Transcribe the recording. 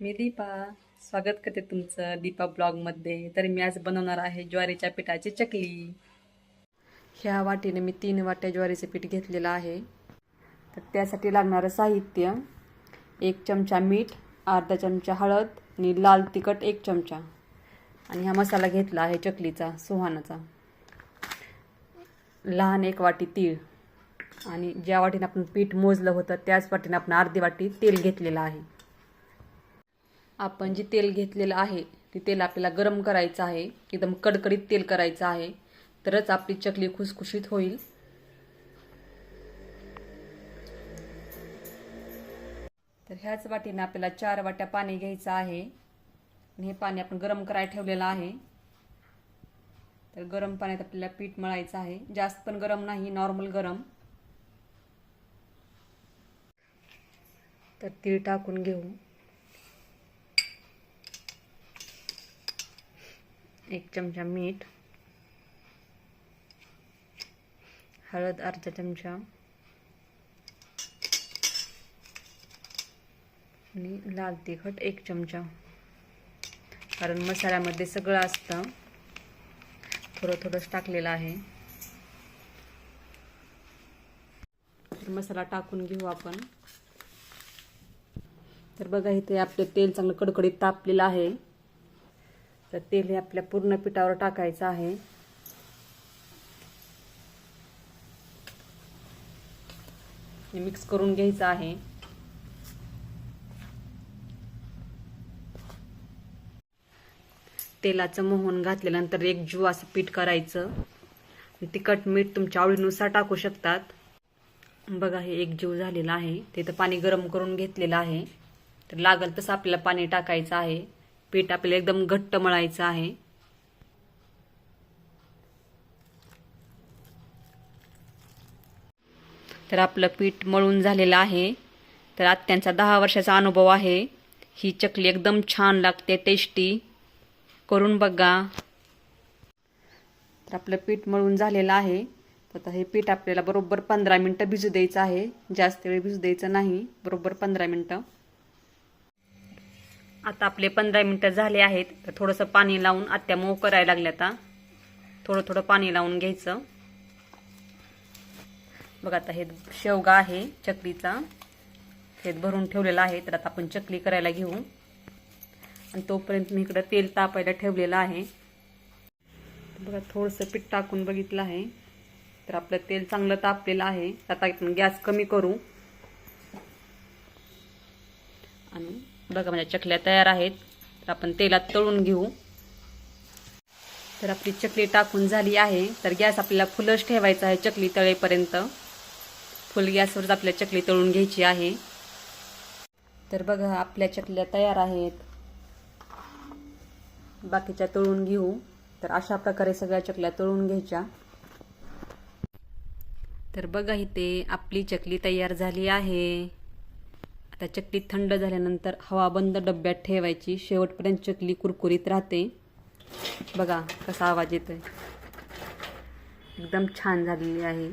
मी दीपा. स्वागत करते तुमचं दीपा ब्लॉगमध्ये तर मी आज बनवणार आहे ज्वारीच्या पिठाची चकली. ह्या वाटीने मी तीन वाट्या ज्वारीचं पीठ घेतलेलं आहे. तर त्यासाठी लागणारं साहित्य एक चमचा मीठ अर्धा चमचा हळद आणि लाल तिखट एक चमचा. आणि हा मसाला घेतला आहे चकलीचा सुहानाचा. लहान एक वाटी तीळ. आणि ज्या वाटीने आपण पीठ मोजलं होतं त्याच वाटीने आपण अर्धी वाटी तेल घेतलेलं आहे. आपण जे तेल घेतलेलं आहे ते तेल आपल्याला गरम करायचं आहे एकदम कडकडीत तेल करायचं आहे तरच आपली चकली खुसखुशीत होईल. तर ह्याच वाटीने आपल्याला चार वाट्या पाणी घ्यायचं आहे. आणि हे पाणी आपण गरम करायला ठेवलेलं आहे. तर गरम पाण्यात आपल्याला पीठ मळायचं आहे. जास्त पण गरम नाही नॉर्मल गरम. तर तीळ टाकून घेऊ. एक चमचा मीठ. हळद अर्धा चमचा. आणि लाल तिखट एक चमचा. कारण मसाल्यामध्ये सगळं असतं. थोडं थोडंच टाकलेलं आहे. तर मसाला टाकून घेऊ आपण. तर बघा इथे आपलं तेल चांगलं कडकडीत तापलेलं आहे. तर तेल हे आपल्या पूर्ण पिठावर टाकायचं आहे. मिक्स करून घ्यायचं आहे. तेलाचं मोहन घातल्यानंतर एक जू असं पीठ करायचं. तिखट मीठ तुमच्या आवडीनुसार टाकू शकतात. बघा हे एक जीव झालेला आहे. तिथं पाणी गरम करून घेतलेलं आहे. तर लागल तसं आपल्याला पाणी टाकायचं आहे. पीठ आपल्याला एकदम घट्ट मळायचं आहे. तर आपलं पीठ मळून झालेलं आहे. तर आत्यांचा दहा वर्षाचा अनुभव आहे. ही चकली एकदम छान लागते टेस्टी करून बघा. तर आपलं पीठ मळून झालेलं आहे. तर आता हे पीठ आपल्याला बरोबर पंधरा मिनटं भिजू द्यायचं आहे. जास्त वेळ भिजू द्यायचं नाही. बरोबर पंधरा मिनटं. आता आपले पंधरा मिनटं झाले आहेत. तर थोडंसं पाणी लावून आत्या मऊ करायला लागल्या आता. थोडं थोडं पाणी लावून घ्यायचं. बघा आता हे शेवगा आहे चकलीचा. हे भरून ठेवलेलं आहे. तर आता आपण चकली करायला घेऊ. आणि तोपर्यंत मी इकडं तेल तापायला ठेवलेलं आहे. बघा थोडंसं पीठ टाकून बघितलं आहे. तर आपलं तेल चांगलं तापलेलं आहे. आता आपण गॅस कमी करू. आणि बघा माझ्या चकल्या तयार आहेत. तर आपण तेलात तळून घेऊ. तर आपली चकली टाकून झाली आहे. तर गॅस आपल्याला फुलच ठेवायचा आहे चकली तळेपर्यंत. फुल गॅसवरच आपल्या चकली तळून घ्यायची आहे. तर बघा आपल्या चकल्या तयार आहेत. बाकीच्या तळून घेऊ. तर अशा प्रकारे सगळ्या चकल्या तळून घ्यायच्या. तर बघा इथे आपली चकली तयार झाली आहे. आता चकली थंड झाल्यानंतर हवा बंद डब्यात ठेवायची. शेवटपर्यंत चकली कुरकुरीत राहते. बघा कसा आवाज येतोय. एकदम छान झालेली आहे.